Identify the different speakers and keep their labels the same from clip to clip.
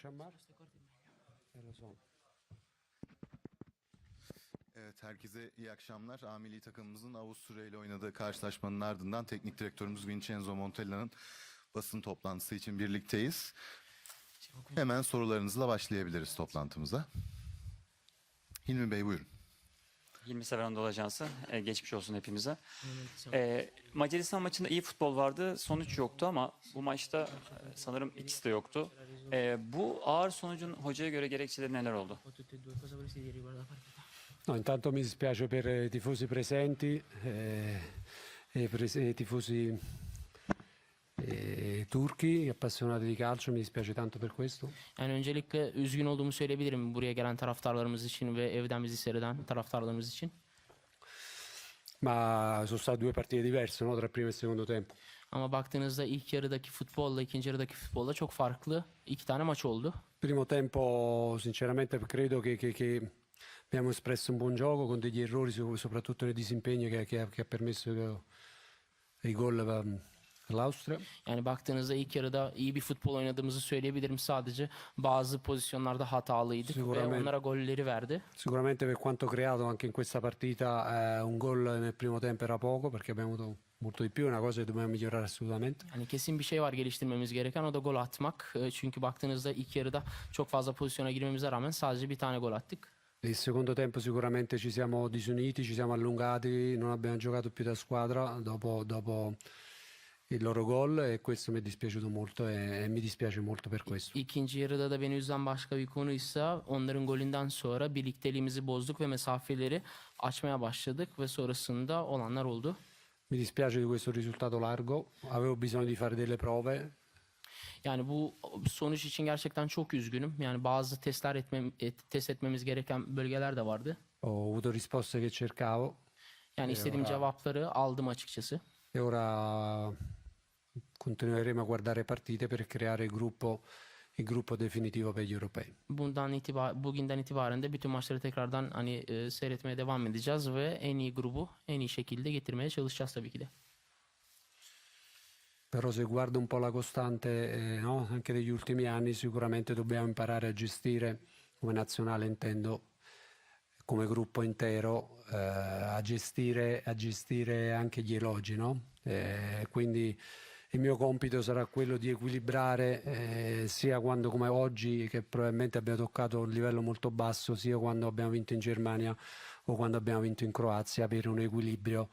Speaker 1: akşamlar. E, lo so.
Speaker 2: Evet, herkese iyi akşamlar. A milli takımımızın Avusturya ile oynadığı karşılaşmanın ardından teknik direktörümüz Vincenzo Montella'nın basın toplantısı için birlikteyiz. Hemen sorularınızla başlayabiliriz toplantımıza. Hilmi Bey buyurun.
Speaker 3: Hilmi Sever Anadolu Ajansı. Ee, geçmiş olsun hepimize. Ee, Macaristan maçında iyi futbol vardı. Sonuç yoktu ama bu maçta e, sanırım ikisi de yoktu. Ee, bu ağır sonucun hocaya göre gerekçeleri neler oldu?
Speaker 4: e?
Speaker 1: No, intanto mi dispiace per eh, i tifosi presenti eh, e pres- e i tifosi eh, turchi appassionati di calcio, mi dispiace tanto per questo.
Speaker 4: Yani öncelikle üzgün olduğumu söyleyebilirim buraya gelen taraftarlarımız için ve evden bizi seyreden taraftarlarımız için.
Speaker 1: Ma sono state due partite diverse, no? tra il primo e il secondo tempo.
Speaker 4: Ama baktığınızda ilk yarıdaki futbolla ikinci yarıdaki futbolla çok farklı iki tane maç oldu.
Speaker 1: Primo tempo, sinceramente, credo che, che- che abbiamo espresso un buon gioco con degli errori, so- soprattutto nel disimpegno che, che che ha permesso che- i gol all'Austria.
Speaker 4: Yani baktığınızda ilk yarıda iyi bir futbol oynadığımızı söyleyebilirim sadece. Bazı pozisyonlarda hatalıydık ve onlara golleri verdi.
Speaker 1: Sicuramente per quanto creato anche in questa partita eh, un gol nel primo tempo era poco perché abbiamo avuto molto di più, una cosa che dobbiamo migliorare assolutamente.
Speaker 4: Yani kesin bir şey var geliştirmemiz gereken o da gol atmak. E, Çünkü baktığınızda ilk yarıda çok fazla pozisyona girmemize rağmen sadece bir tane gol attık.
Speaker 1: Il secondo tempo sicuramente ci siamo disuniti, ci siamo allungati, non abbiamo giocato più da squadra dopo, dopo il loro gol e questo mi è dispiaciuto molto e, e mi dispiace molto per questo.
Speaker 4: İkinci yarıda da beni üzen başka bir konuysa onların golünden sonra birlikteliğimizi bozduk ve mesafeleri açmaya başladık ve sonrasında olanlar oldu.
Speaker 1: Mi dispiace di questo risultato largo, avevo bisogno di fare delle prove,
Speaker 4: Yani bu sonuç için gerçekten çok üzgünüm. Yani bazı testler etmem, et- test etmemiz gereken bölgeler de vardı.
Speaker 1: ho avuto risposte che cercavo
Speaker 4: Yani istediğim cevapları aldım açıkçası.
Speaker 1: e ora continueremo a guardare partite per creare il gruppo, il gruppo definitivo per gli europei.
Speaker 4: Bundan itibar bugünden itibaren de bütün maçları tekrardan hani e, seyretmeye devam edeceğiz ve en iyi grubu en iyi şekilde getirmeye çalışacağız tabii ki de.
Speaker 1: Però se guardo un po' la costante eh, no, anche degli ultimi anni, sicuramente dobbiamo imparare a gestire, come nazionale intendo, come gruppo intero, eh, a, gestire, a gestire anche gli elogi. No? Eh, quindi il mio compito sarà quello di equilibrare eh, sia quando come oggi, che probabilmente abbiamo toccato un livello molto basso, sia quando abbiamo vinto in Germania o quando abbiamo vinto in Croazia, avere un equilibrio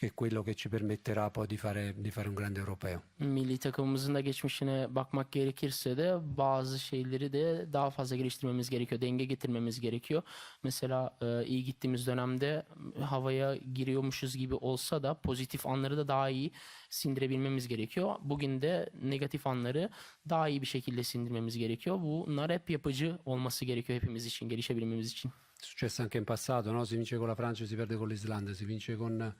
Speaker 1: che è quello che ci permetterà poi di fare, di fare un grande europeo.
Speaker 4: Milli takımımızın da geçmişine bakmak gerekirse de bazı şeyleri de daha fazla geliştirmemiz gerekiyor. Denge getirmemiz gerekiyor. Mesela e, iyi gittiğimiz dönemde havaya giriyormuşuz gibi olsa da pozitif anları da daha iyi sindirebilmemiz gerekiyor. Bugün de negatif anları daha iyi bir şekilde sindirmemiz gerekiyor. Bunlar hep yapıcı olması gerekiyor hepimiz için, gelişebilmemiz için.
Speaker 1: Successo anche in passato, no? si vince con la Francia si perde con l'Islanda, si vince con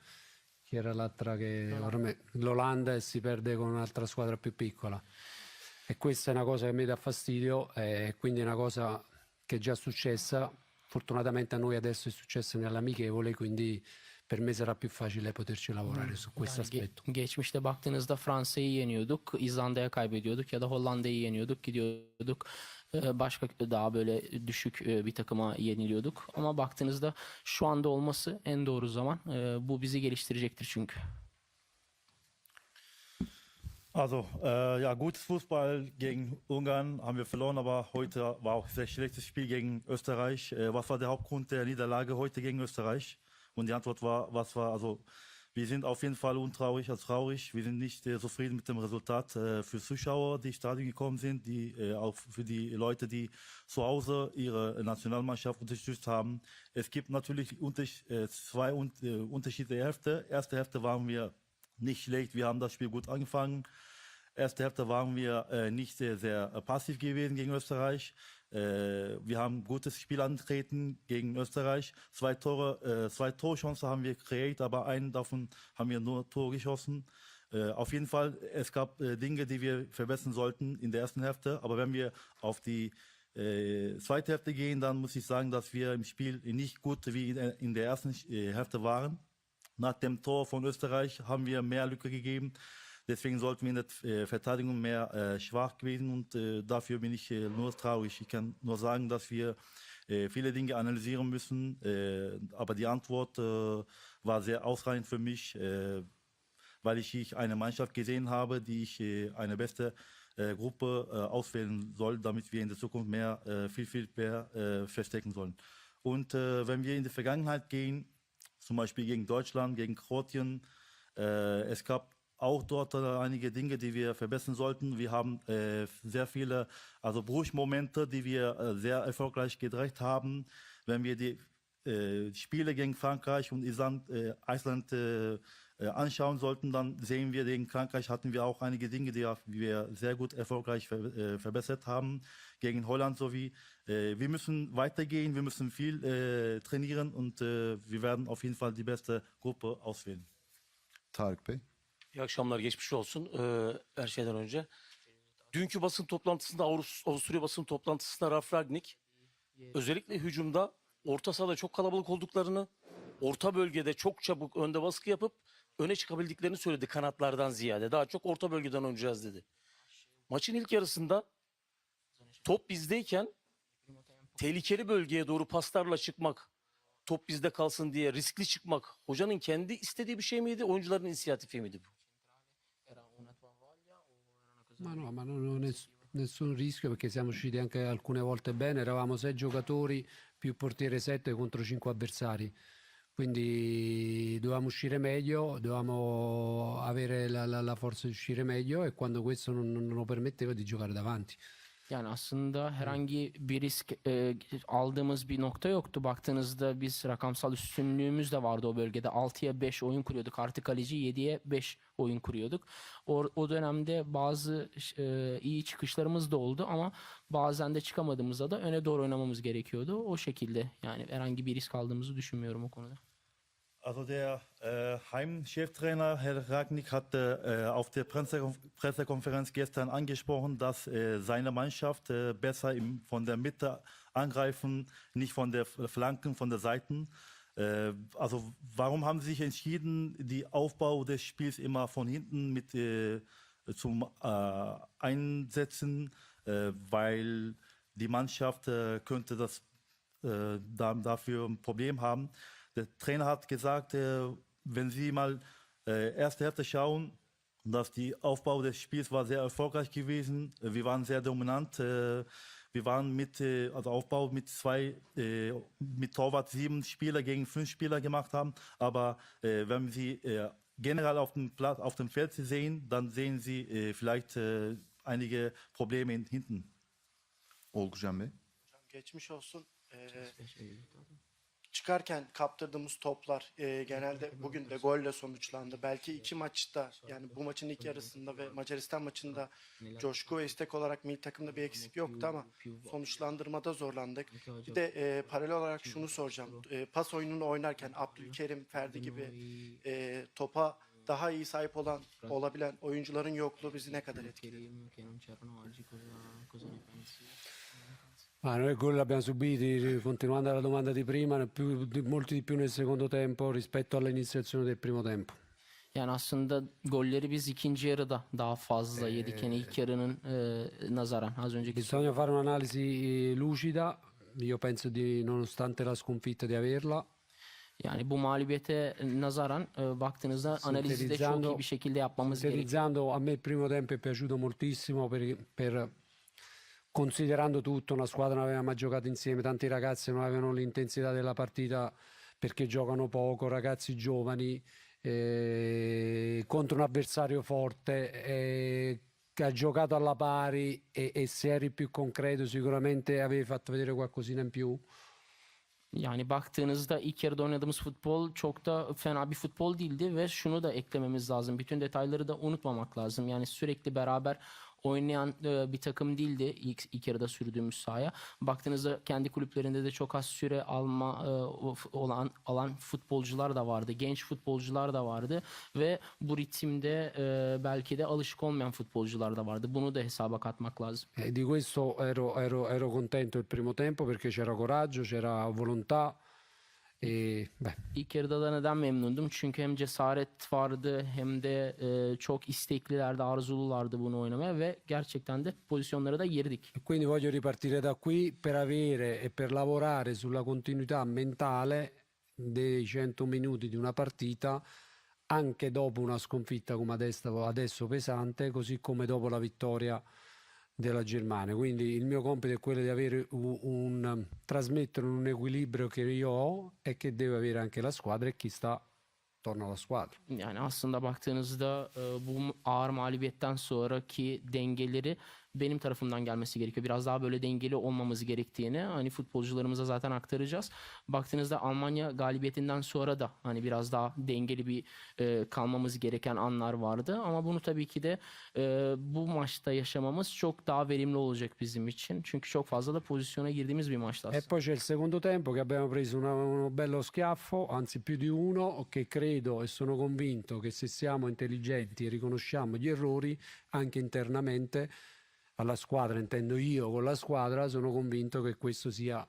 Speaker 1: chi era l'altra che ormai l'Olanda e si perde con un'altra squadra più piccola. E questa è una cosa che mi dà fastidio e quindi è una cosa che è già successa. Fortunatamente a noi adesso è successa nell'amichevole, quindi per me sarà più facile poterci lavorare su questo
Speaker 4: Yani
Speaker 1: aspetto.
Speaker 4: geçmişte baktığınızda Fransa'yı yeniyorduk, İzlanda'ya kaybediyorduk ya da Hollanda'yı yeniyorduk, gidiyorduk. E, Başka daha böyle düşük e, bir takıma yeniliyorduk. Ama baktığınızda şu anda olması en doğru zaman. E, Bu bizi geliştirecektir çünkü.
Speaker 5: Also, äh, ja, gutes Fußball gegen Ungarn haben wir verloren, aber heute war auch ein sehr schlechtes Spiel gegen Österreich. Äh, was war der Hauptgrund der Niederlage heute gegen Österreich? Und die Antwort war, was war, also, wir sind auf jeden Fall untraurig, also traurig. Wir sind nicht äh, zufrieden mit dem Resultat äh, für Zuschauer, die ins Stadion gekommen sind, die äh, auch für die Leute, die zu Hause ihre Nationalmannschaft unterstützt haben. Es gibt natürlich unter, äh, zwei äh, unterschiedliche Hälfte. Erste Hälfte waren wir nicht schlecht. Wir haben das Spiel gut angefangen. Erste Hälfte waren wir äh, nicht sehr, sehr äh, passiv gewesen gegen Österreich. Äh, wir haben gutes Spiel antreten gegen Österreich. Zwei Tore, äh, zwei Torchancen haben wir kreiert, aber einen davon haben wir nur Tor geschossen. Äh, auf jeden Fall, es gab äh, Dinge, die wir verbessern sollten in der ersten Hälfte. Aber wenn wir auf die äh, zweite Hälfte gehen, dann muss ich sagen, dass wir im Spiel nicht gut wie in, in der ersten äh, Hälfte waren. Nach dem Tor von Österreich haben wir mehr Lücke gegeben. Deswegen sollten wir in der äh, Verteidigung mehr äh, schwach gewesen und äh, dafür bin ich äh, nur traurig. Ich kann nur sagen, dass wir äh, viele Dinge analysieren müssen, äh, aber die Antwort war sehr ausreichend für mich, weil ich, eine Mannschaft gesehen habe, die ich eine beste Gruppe äh, auswählen soll, damit wir in der Zukunft mehr, viel, viel mehr verstecken sollen. Und wenn wir in die Vergangenheit gehen, zum Beispiel gegen Deutschland, gegen Kroatien, es gab auch dort äh, einige Dinge, die wir verbessern sollten. Wir haben äh, sehr viele also Bruchmomente, die wir äh, sehr erfolgreich gedreht haben. Wenn wir die äh, Spiele gegen Frankreich und Island, äh, Island äh, äh, anschauen sollten, dann sehen wir, gegen Frankreich hatten wir auch einige Dinge, die wir sehr gut erfolgreich ver äh, verbessert haben. Gegen Holland sowie. Wir müssen weitergehen, wir müssen viel trainieren und wir werden auf jeden Fall die beste Gruppe auswählen.
Speaker 2: Tarık Bey.
Speaker 6: İyi akşamlar, geçmiş olsun ee, her şeyden önce. Dünkü basın toplantısında, Avus- Avusturya basın toplantısında Ralf Ragnik özellikle hücumda orta sahada çok kalabalık olduklarını, orta bölgede çok çabuk önde baskı yapıp öne çıkabildiklerini söyledi kanatlardan ziyade. Daha çok orta bölgeden oynayacağız dedi. Maçın ilk yarısında top bizdeyken tehlikeli bölgeye doğru paslarla çıkmak, top bizde kalsın diye riskli çıkmak hocanın kendi istediği bir şey miydi, oyuncuların inisiyatifi miydi bu?
Speaker 1: Ma no, ma non ho ness- nessun rischio perché siamo usciti anche alcune volte bene, eravamo sei giocatori più portiere 7 contro 5 avversari. Quindi dovevamo uscire meglio, dovevamo avere la, la- la forza di uscire meglio e quando questo non, non lo permetteva di giocare davanti.
Speaker 4: Yani aslında herhangi bir risk e, aldığımız bir nokta yoktu. Baktığınızda biz rakamsal üstünlüğümüz de vardı o bölgede. 6'ya 5 oyun kuruyorduk. Artı kaleci 7'ye 5 oyun kuruyorduk. O, o dönemde bazı e, iyi çıkışlarımız da oldu ama bazen de çıkamadığımızda da öne doğru oynamamız gerekiyordu. O şekilde yani herhangi bir risk aldığımızı düşünmüyorum o konuda.
Speaker 5: Also der äh, Heimcheftrainer Herr Ragnick hatte äh, auf der Presse Pressekonferenz gestern angesprochen, dass äh, seine Mannschaft äh, besser im, von der Mitte angreifen, nicht von der Flanken, von der Seiten. Äh, also warum haben Sie sich entschieden, die Aufbau des Spiels immer von hinten mit äh, zum äh, Einsetzen, äh, weil die Mannschaft äh, könnte das äh, da, dafür ein Problem haben. Der Trainer hat gesagt, äh, wenn Sie mal äh, erste Hälfte schauen, dass die Aufbau des Spiels war sehr erfolgreich gewesen. Äh, Wir waren sehr dominant. Äh, wir waren mit äh, also Aufbau mit zwei äh, mit Torwart sieben Spieler gegen fünf Spieler gemacht haben. Aber äh, wenn Sie äh, generell auf dem Platz auf dem Feld sehen, dann sehen Sie äh, vielleicht äh, einige Probleme in, hinten.
Speaker 2: Olgucan Bey.
Speaker 7: Hocam geçmiş olsun. Ee, çıkarken kaptırdığımız toplar e, genelde bugün de golle sonuçlandı. Belki iki maçta yani bu maçın ilk yarısında ve Macaristan maçında coşku ve istek olarak milli takımda bir eksik yoktu ama sonuçlandırmada zorlandık. Bir de e, paralel olarak şunu soracağım. E, pas oyununu oynarken Abdülkerim, Ferdi gibi e, topa daha iyi sahip olan olabilen oyuncuların yokluğu bizi ne kadar etkiledi?
Speaker 1: Ma noi gol l'abbiamo subiti, continuando alla domanda di prima, più- molti di più nel secondo tempo rispetto all'iniziazione del primo tempo.
Speaker 4: Yani aslında golleri biz ikinci yarıda daha fazla yedik. Yani ilk yarının e, nazaran az önceki
Speaker 1: Bisogna fare un'analisi eh, lucida, io penso di, nonostante la sconfitta, di averla.
Speaker 4: Yani bu mağlubiyete nazaran e, baktığınızda analizi de çok iyi bir şekilde yapmamız gerekiyor.
Speaker 1: A me il primo tempo è piaciuto moltissimo per, per- considerando tutto, una squadra non aveva mai giocato insieme, tanti ragazzi non avevano l'intensità della partita perché giocano poco, ragazzi giovani, eh, contro un avversario forte eh, che ha giocato alla pari e, e se eri più concreto sicuramente avevi fatto vedere qualcosina in più.
Speaker 4: Yani baktığınızda ilk yarıda oynadığımız futbol çok da fena bir futbol değildi ve şunu da eklememiz lazım. Bütün detayları da unutmamak lazım. Yani sürekli beraber oynayan e, bir takım değildi ilk, ilk yarıda sürdüğümüz sahaya. Baktığınızda kendi kulüplerinde de çok az süre alma e, olan alan futbolcular da vardı. Genç futbolcular da vardı ve bu ritimde e, belki de alışık olmayan futbolcular da vardı. Bunu da hesaba katmak lazım.
Speaker 1: E di questo ero, ero- ero contento il primo tempo perché c'era coraggio, c'era volontà E, beh,
Speaker 4: İlk yarıda da neden memnundum? Çünkü hem cesaret vardı hem de e, çok isteklilerdi, arzululardı bunu oynamaya ve gerçekten de pozisyonlara da girdik.
Speaker 1: Quindi voglio ripartire da qui per avere e per lavorare sulla continuità mentale dei 100 minuti di una partita anche dopo una sconfitta come adesso, adesso pesante, così come dopo la vittoria della Germania. Quindi il mio compito è quello di avere un, un- trasmettere un equilibrio che io ho e che deve avere anche la squadra e chi sta attorno alla squadra.
Speaker 4: Yani aslında baktığınızda bu ağır mağlubiyetten sonraki dengeleri benim tarafımdan gelmesi gerekiyor. Biraz daha böyle dengeli olmamız gerektiğini hani futbolcularımıza zaten aktaracağız. Baktığınızda Almanya galibiyetinden sonra da hani biraz daha dengeli bir e, kalmamız gereken anlar vardı. Ama bunu tabii ki de e, bu maçta yaşamamız çok daha verimli olacak bizim için. Çünkü çok fazla da pozisyona girdiğimiz bir maçtı
Speaker 1: E
Speaker 4: aslında.
Speaker 1: poi c'è il secondo tempo che abbiamo preso una- uno bello schiaffo, anzi più di uno, che credo e sono convinto che se siamo intelligenti e riconosciamo gli errori anche internamente alla squadra, intendo io con la squadra, sono convinto che questo sia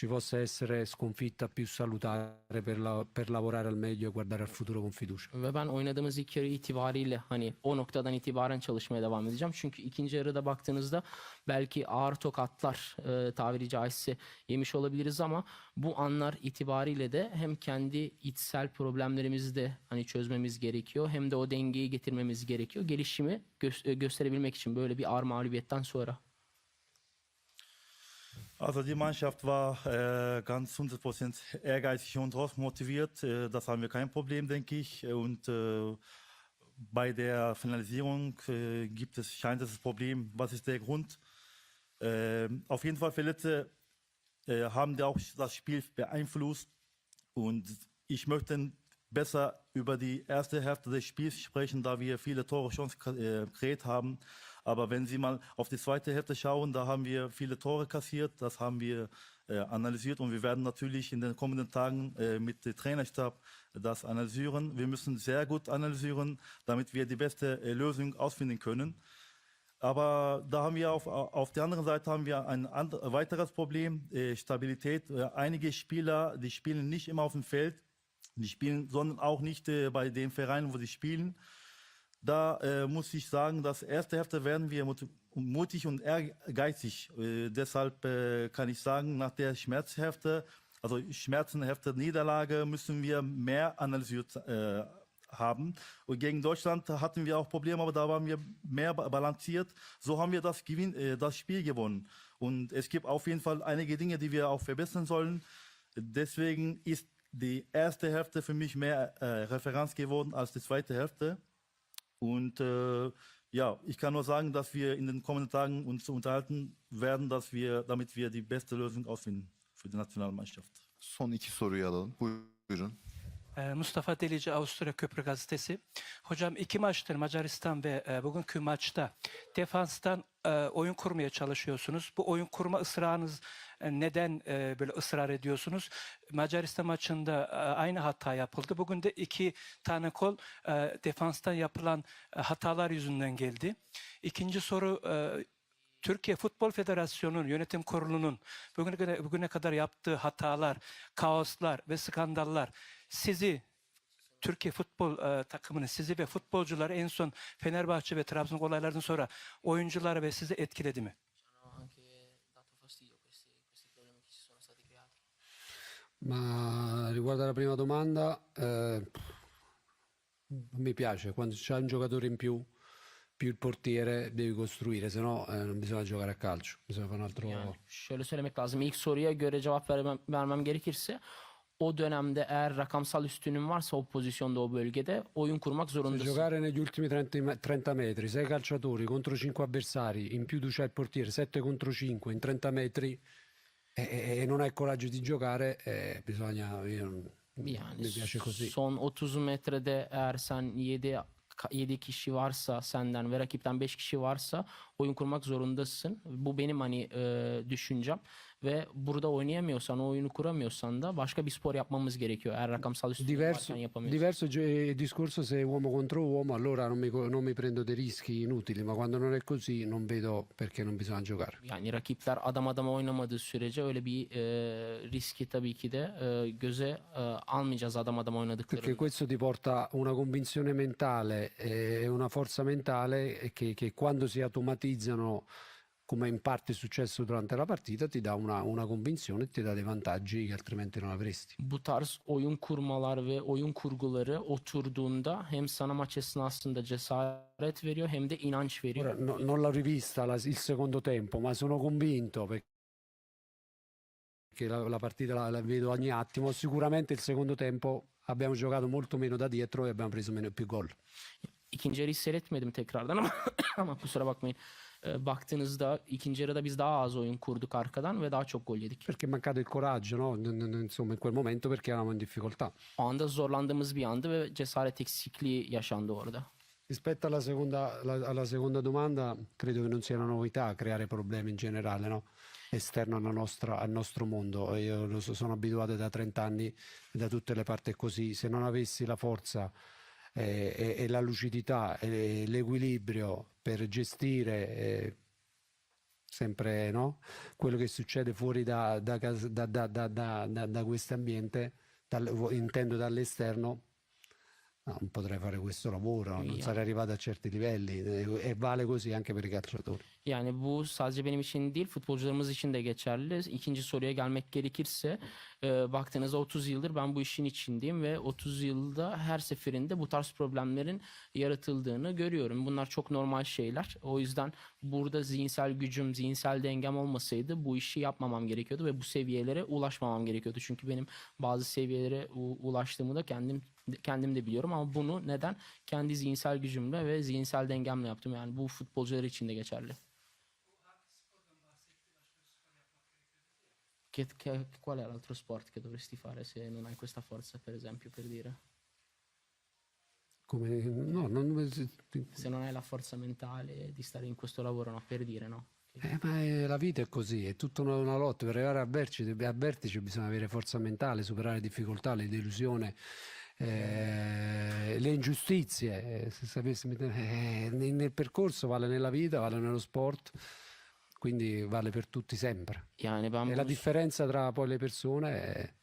Speaker 1: ci possa essere sconfitta più salutare per, la- per lavorare al meglio e guardare al futuro con fiducia.
Speaker 4: Ve ben oynadığımız ilk yarı itibariyle hani o noktadan itibaren çalışmaya devam edeceğim. Çünkü ikinci yarıda baktığınızda belki ağır tokatlar e, tabiri caizse yemiş olabiliriz ama bu anlar itibariyle de hem kendi içsel problemlerimizi de hani çözmemiz gerekiyor hem de o dengeyi getirmemiz gerekiyor. Gelişimi gö- e, gösterebilmek için böyle bir ağır mağlubiyetten sonra.
Speaker 5: Also die Mannschaft war äh, ganz 100% ehrgeizig und hochmotiviert. Äh, das haben wir kein Problem, denke ich. Und äh, bei der Finalisierung äh, gibt es scheint das Problem. Was ist der Grund? Äh, auf jeden Fall Verletzte äh, haben ja auch das Spiel beeinflusst. Und ich möchte besser über die erste Hälfte des Spiels sprechen, da wir viele Tore schon äh, kreiert haben. Aber wenn Sie mal auf die zweite Hälfte schauen, da haben wir viele Tore kassiert. Das haben wir äh, analysiert und wir werden natürlich in den kommenden Tagen äh, mit dem Trainerstab das analysieren. Wir müssen sehr gut analysieren, damit wir die beste äh, Lösung ausfinden können. Aber da haben wir auf, auf der anderen Seite haben wir ein weiteres Problem, äh, Stabilität. Äh, einige Spieler, die spielen nicht immer auf dem Feld, die spielen, sondern auch nicht äh, bei den Vereinen, wo sie spielen. Da äh, muss ich sagen, dass erste Hälfte werden wir mut- mutig und ehrgeizig. Äh, deshalb äh, kann ich sagen, nach der Schmerzhälfte, also Schmerzenhälfte Niederlage, müssen wir mehr analysiert äh, haben. Und gegen Deutschland hatten wir auch Probleme, aber da waren wir mehr ba- balanciert. So haben wir das, Gewinn, äh, das Spiel gewonnen. Und es gibt auf jeden Fall einige Dinge, die wir auch verbessern sollen. Deswegen ist die erste Hälfte für mich mehr äh, Referenz geworden als die zweite Hälfte. Und äh, ja, ich kann nur sagen, dass wir in den kommenden Tagen uns unterhalten werden, dass wir, damit wir die beste Lösung ausfinden für die Nationalmannschaft.
Speaker 2: Son iki soruyu alalım. Buyurun.
Speaker 8: Ee, Mustafa Delici Avusturya Köprü Gazetesi. Hocam iki maçtır Macaristan ve e, bugünkü maçta defanstan e, oyun kurmaya çalışıyorsunuz. Bu oyun kurma ısrarınız e, neden böyle ısrar ediyorsunuz? Macaristan maçında aynı hata yapıldı. Bugün de iki tane kol defanstan yapılan hatalar yüzünden geldi. İkinci soru Türkiye Futbol Federasyonu'nun yönetim kurulunun bugüne kadar, bugüne kadar yaptığı hatalar, kaoslar ve skandallar sizi Türkiye futbol e, takımını, sizi ve futbolcuları en son Fenerbahçe ve Trabzon olaylarından sonra oyuncuları ve sizi etkiledi mi?
Speaker 1: Ma riguardo alla prima domanda, eh, mi piace, quando c'è un giocatore in più, più il portiere devi costruire, se no eh, non bisogna giocare a calcio, bisogna fare un altro...
Speaker 4: Yani şöyle söylemek lazım. İlk soruya göre cevap vermem, vermem gerekirse o dönemde eğer rakamsal üstünün varsa o pozisyonda o bölgede oyun kurmak
Speaker 1: Se
Speaker 4: zorundasın.
Speaker 1: giocare negli ultimi 30, me- 30 metri, 6 calciatori contro 5 avversari, in più tu c'hai il portiere, 7 contro 5 in 30 metri e, e- e non hai coraggio di giocare, eh, bisogna... Io,
Speaker 4: Yani
Speaker 1: mi piace così.
Speaker 4: son 30 metrede eğer sen 7 7 kişi varsa senden ve rakipten 5 kişi varsa oyun kurmak zorundasın. Bu benim hani e, düşüncem ve burada oynayamıyorsan, o oyunu kuramıyorsan da başka bir spor yapmamız gerekiyor. Eğer rakamsal üstünlük
Speaker 1: Diverso,
Speaker 4: yapamıyorsan.
Speaker 1: diverso gio- discorso se è uomo contro uomo, allora non mi, non mi prendo dei rischi inutili, ma quando non è così non vedo perché non bisogna giocare.
Speaker 4: Yani rakipler adam adama oynamadığı sürece öyle bir e, riski tabii ki de e, göze e, almayacağız adam adama oynadıklarında.
Speaker 1: Perché questo ti porta una convinzione mentale e una forza mentale che, che quando si automatizzano, come in parte è successo durante la partita, ti dà una, una convinzione e ti dà dei vantaggi che altrimenti non avresti.
Speaker 4: bu tarz oyun kurmalar ve oyun kurguları oturduğunda hem sana maç esnasında cesaret veriyor hem de inanç veriyor.
Speaker 1: Ora, no- non l'ho rivista la- il secondo tempo, ma sono convinto perché la, la partita la, la vedo ogni attimo. Sicuramente il secondo tempo abbiamo giocato molto meno da dietro e abbiamo preso meno, più gol.
Speaker 4: İkinci yarıyı seyretmedim tekrardan ama ama kusura bakmayın. Ee, baktığınızda ikinci yarıda biz daha az oyun kurduk arkadan ve daha çok gol yedik.
Speaker 1: Perché è mancato il coraggio, no? Insomma, in quel momento perché eravamo in difficoltà.
Speaker 4: O anda zorlandığımız bir andı ve cesaret eksikliği yaşandı orada.
Speaker 1: Rispetto alla seconda, alla, alla seconda domanda, credo che non sia una novità creare problemi in generale, no? esterno alla nostra- al nostro mondo. Io so- sono abituato da 30 anni e da tutte le parti così. Se non avessi la forza eh, e, e la lucidità e l'equilibrio per gestire eh, sempre no? quello che succede fuori da, da, da, da, questo ambiente, dal- intendo dall'esterno, No, non potrei fare questo lavoro, non
Speaker 4: Via.
Speaker 1: sarei arrivato a certi livelli eh, e vale così anche per i calciatori.
Speaker 4: Yani bu sadece benim için değil futbolcularımız için de geçerli. İkinci soruya gelmek gerekirse e, baktığınızda 30 yıldır ben bu işin içindeyim ve 30 yılda her seferinde bu tarz problemlerin yaratıldığını görüyorum. Bunlar çok normal şeyler. O yüzden burada zihinsel gücüm, zihinsel dengem olmasaydı bu işi yapmamam gerekiyordu ve bu seviyelere ulaşmamam gerekiyordu. Çünkü benim bazı seviyelere ulaştığımı da kendim kendim de biliyorum ama bunu neden kendi zihinsel gücümle ve zihinsel dengemle yaptım. Yani bu futbolcular için de geçerli. Che, che- qual è l'altro sport che dovresti fare se non hai questa forza, per esempio, per dire?
Speaker 1: Come, no, non-
Speaker 4: Se non hai la forza mentale di stare in questo lavoro, no? Per dire, no?
Speaker 1: eh, ma è- la vita è così, è tutta una, una lotta. Per arrivare al vertice, al vertice bisogna avere forza mentale, superare le difficoltà, le delusioni, eh, le ingiustizie. eh, se sapessi eh, nel, nel percorso vale nella vita, vale nello sport, quindi vale per tutti sempre.
Speaker 4: Yani ben
Speaker 1: E la
Speaker 4: bunu,
Speaker 1: differenza tra poi le persone è,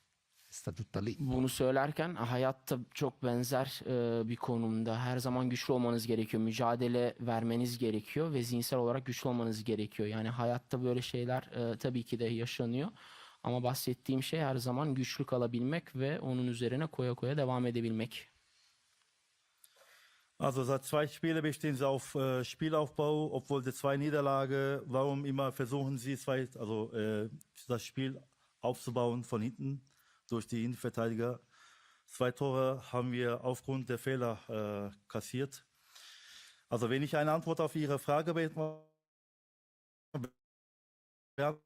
Speaker 1: sta tutta lì.
Speaker 4: bunu söylerken hayatta çok benzer e, bir konumda. Her zaman güçlü olmanız gerekiyor. Mücadele vermeniz gerekiyor ve zihinsel olarak güçlü olmanız gerekiyor. Yani hayatta böyle şeyler e, tabii ki de yaşanıyor. Ama bahsettiğim şey her zaman güçlü kalabilmek ve onun üzerine koya koya devam edebilmek.
Speaker 5: Also seit zwei Spiele bestehen sie auf äh, Spielaufbau, obwohl sie zwei Niederlage. Warum immer versuchen sie zwei, also äh, das Spiel aufzubauen von hinten durch die Innenverteidiger? Zwei Tore haben wir aufgrund der Fehler äh, kassiert. Also wenn ich eine Antwort auf Ihre Frage be- beantworten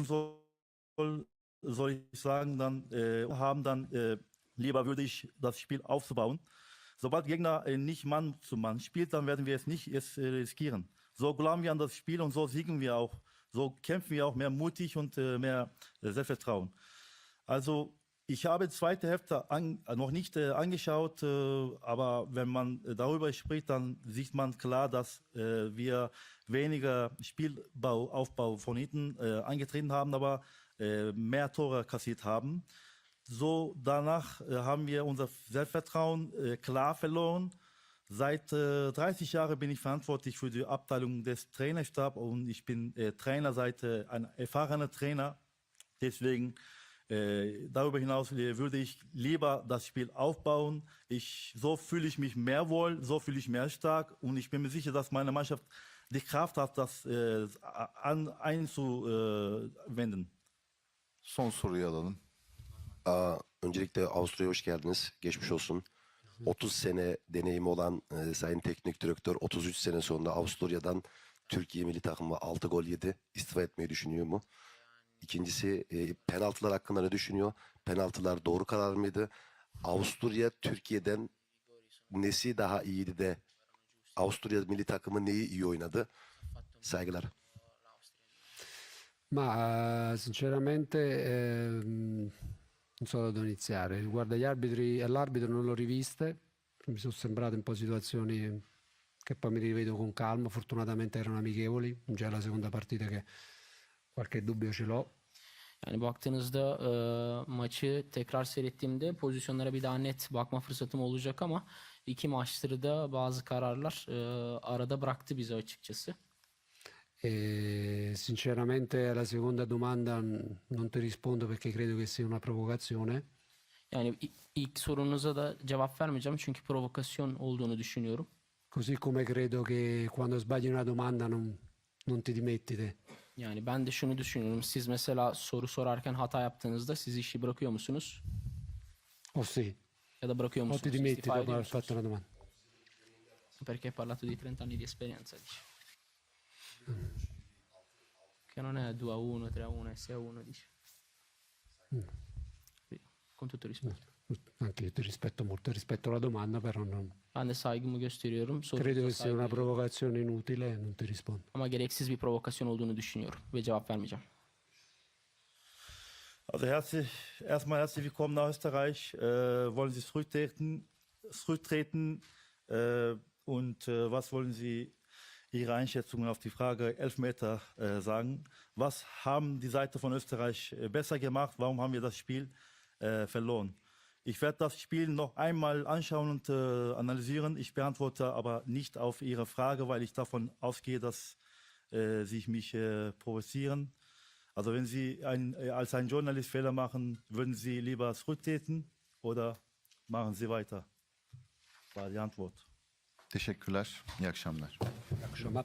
Speaker 5: soll, soll ich sagen, dann äh, haben dann äh, lieber würde ich das Spiel aufzubauen. Sobald Gegner äh, nicht Mann zu Mann spielt, dann werden wir es nicht äh, riskieren. So glauben wir an das Spiel und so siegen wir auch. So kämpfen wir auch mehr mutig und äh, mehr Selbstvertrauen. Also ich habe zweite Hälfte an, noch nicht äh, angeschaut, äh, aber wenn man darüber spricht, dann sieht man klar, dass äh, wir weniger Spielbau, Aufbau von hinten angetreten haben, aber mehr Tore kassiert haben. So danach äh, haben wir unser Selbstvertrauen äh, klar verloren. Seit äh, 30 Jahren bin ich verantwortlich für die Abteilung des Trainerstabs und ich bin äh, Trainer seit äh, ein erfahrener Trainer. Deswegen äh, darüber hinaus würde ich lieber das Spiel aufbauen. Ich, so fühle ich mich mehr wohl, so fühle ich mehr stark und ich bin mir sicher, dass meine Mannschaft die Kraft hat, das an, einzuwenden.
Speaker 9: Son soruyu alalım.
Speaker 10: Aa, öncelikle Avusturya'ya hoş geldiniz. Geçmiş olsun. 30 sene deneyimi olan e, Sayın Teknik Direktör 33 sene sonra Avusturya'dan Türkiye milli takımı 6 gol yedi. İstifa etmeyi düşünüyor mu? İkincisi e, penaltılar hakkında ne düşünüyor? Penaltılar doğru karar mıydı? Avusturya Türkiye'den nesi daha iyiydi de Avusturya milli takımı neyi iyi oynadı? Saygılar.
Speaker 1: Ma sinceramente ehm, non so da iniziare. Riguardo agli arbitri, all'arbitro non l'ho riviste, mi sono sembrate un po' situazioni che poi mi rivedo con calma. Fortunatamente erano amichevoli, già la seconda partita che qualche dubbio ce l'ho.
Speaker 4: Yani baktığınızda e, maçı tekrar seyrettiğimde pozisyonlara bir daha net bakma fırsatım olacak ama iki maçtır da bazı kararlar e, arada bıraktı bizi açıkçası.
Speaker 1: E sinceramente alla seconda domanda n- non ti rispondo perché credo che sia una provocazione.
Speaker 4: Yani ilk sorunuza da cevap vermeyeceğim çünkü provokasyon olduğunu düşünüyorum.
Speaker 1: Così come credo che quando sbagli una domanda non, non ti dimetti te.
Speaker 4: Yani ben de şunu düşünüyorum. Siz mesela soru sorarken hata yaptığınızda siz işi bırakıyor musunuz?
Speaker 1: O sì,
Speaker 4: Ya da bırakıyor
Speaker 1: o ti
Speaker 4: musunuz?
Speaker 1: dimetti dopo aver
Speaker 4: musunuz?
Speaker 1: fatto una domanda.
Speaker 4: Perché hai parlato di 30 anni di esperienza, dice. Che non è 2 a 1, 3 a 1, è 6 a 1, dice. Con tutto rispetto.
Speaker 1: Anche io ti rispetto molto, rispetto la domanda, però non,
Speaker 4: Ben de saygımı gösteriyorum. Sorunuza
Speaker 1: credo che sia una provocazione inutile e non ti rispondo.
Speaker 4: Ama gereksiz bir provokasyon olduğunu düşünüyorum ve cevap vermeyeceğim.
Speaker 5: Also herzlich, erstmal herzlich willkommen nach Österreich. Äh, wollen Sie zurücktreten, zurücktreten äh, und äh, was wollen Sie Ihre Einschätzungen auf die Frage Elfmeter äh, sagen? Was haben die Seite von Österreich äh, besser gemacht? Warum haben wir das Spiel äh, verloren? Ich werde das Spiel noch einmal anschauen und äh, analysieren. Ich beantworte aber nicht auf Ihre Frage, weil ich davon ausgehe, dass äh, Sie mich äh, provozieren. Also wenn Sie ein, äh, als ein Journalist Fehler machen, würden Sie lieber zurücktreten oder machen Sie weiter? War die Antwort.
Speaker 2: Teşekkürler. İyi akşamlar.
Speaker 1: Ma